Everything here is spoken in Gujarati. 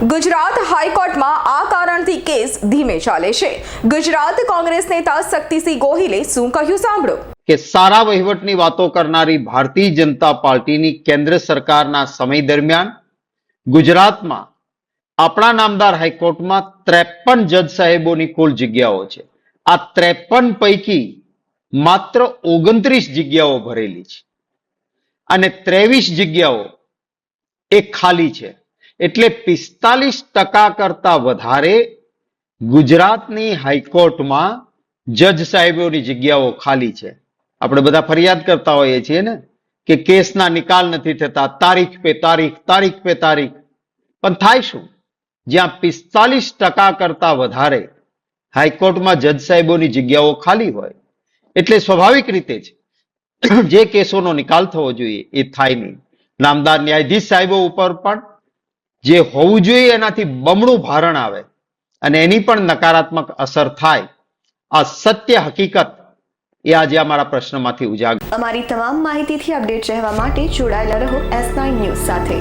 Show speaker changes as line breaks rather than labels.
ગુજરાત હાઈકોર્ટમાં આ કારણથી કેસ ધીમે ચાલે છે. ગુજરાત કોંગ્રેસ નેતા શક્તિસિંહ ગોહિલે શું કહ્યું સાંભળો.
કે સારા વહીવટની વાતો કરનારી ભારતીય જનતા પાર્ટીની કેન્દ્ર સરકારના સમય દરમિયાન ગુજરાતમાં આપણા નામદાર હાઈકોર્ટમાં ત્રેપન જજ સાહેબોની કુલ જગ્યાઓ છે. આ ત્રેપન પૈકી માત્ર ઓગણત્રીસ જગ્યાઓ ભરેલી છે. અને ત્રેવીસ જગ્યાઓ એ ખાલી છે. એટલે પિસ્તાલીસ ટકા કરતા વધારે ગુજરાતની હાઈકોર્ટમાં જજ સાહેબોની જગ્યાઓ ખાલી છે. આપણે બધા ફરિયાદ કરતા હોઈએ છીએ ને કે કેસના નિકાલ નથી થતા, તારીખ પે તારીખ તારીખ પે તારીખ. પણ થાય શું? જ્યાં પિસ્તાલીસ ટકા કરતા વધારે હાઈકોર્ટમાં જજ સાહેબોની જગ્યાઓ ખાલી હોય. એટલે સ્વાભાવિક રીતે જ જે કેસોનો નિકાલ થવો જોઈએ એ થાય નહીં. નામદાર ન્યાયાધીશ સાહેબો ઉપર પણ જે હોવું જોઈએ એનાથી બમણું ભારણ આવે અને એની પણ નકારાત્મક અસર થાય. આ સત્ય હકીકત એ આજે અમારા પ્રશ્નમાંથી ઉજાગર
અમારી તમામ માહિતીથી અપડેટ રહેવા માટે જોડાયેલા રહો એસ નાઇન ન્યૂઝ સાથે.